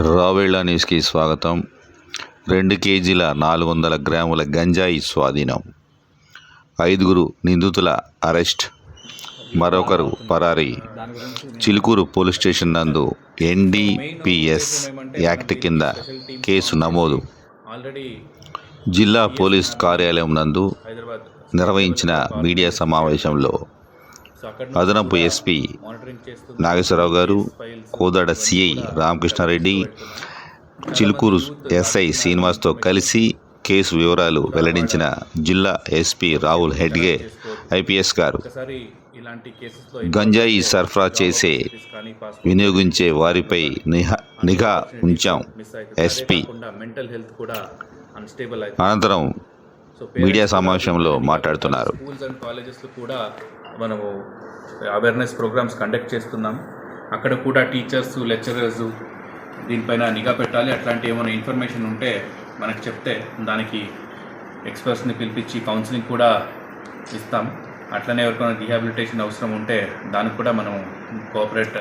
రావేళ్ళ న్యూస్కి స్వాగతం. రెండు కేజీల నాలుగు వందల గ్రాముల గంజాయి స్వాధీనం. ఐదుగురు నిందితుల అరెస్ట్. మరొకరు పరారీ. చిలుకూరు పోలీస్ స్టేషన్ నందు ఎన్డీపీఎస్ యాక్ట్ కింద కేసు నమోదు. జిల్లా పోలీస్ కార్యాలయం నందు నిర్వహించిన మీడియా సమావేశంలో అదనపు ఎస్పీ నాగేశ్వరరావు గారు కోదాడ సిఐ రామకృష్ణారెడ్డి చిలుకూరు ఎస్ఐ శ్రీనివాస్తో కలిసి కేసు వివరాలు వెల్లడించిన జిల్లా ఎస్పీ రాహుల్ హెడ్గే ఐపీఎస్ గారు గంజాయి సరఫరా చేసే వినియోగించే వారిపై నిహా నిఘా ఉంచాం ఎస్పీ. అనంతరం మీడియా సమావేశంలో మాట్లాడుతున్నారు. అవేర్నెస్ ప్రోగ్రామ్స్ కండక్ట్ చేస్తున్నాం. అక్కడ కూడా టీచర్స్ లెక్చరర్స్ దీనిపైన నిఘా పెట్టాలి. అట్లాంటి ఏమైనా ఇన్ఫర్మేషన్ ఉంటే మనకు చెప్తే దానికి ఎక్స్పర్ట్స్ని పిలిపించి కౌన్సిలింగ్ కూడా ఇస్తాం. అట్లనే ఎవరికైనా రీహాబిలిటేషన్ అవసరం ఉంటే దానికి కూడా మనం కోఆపరేట్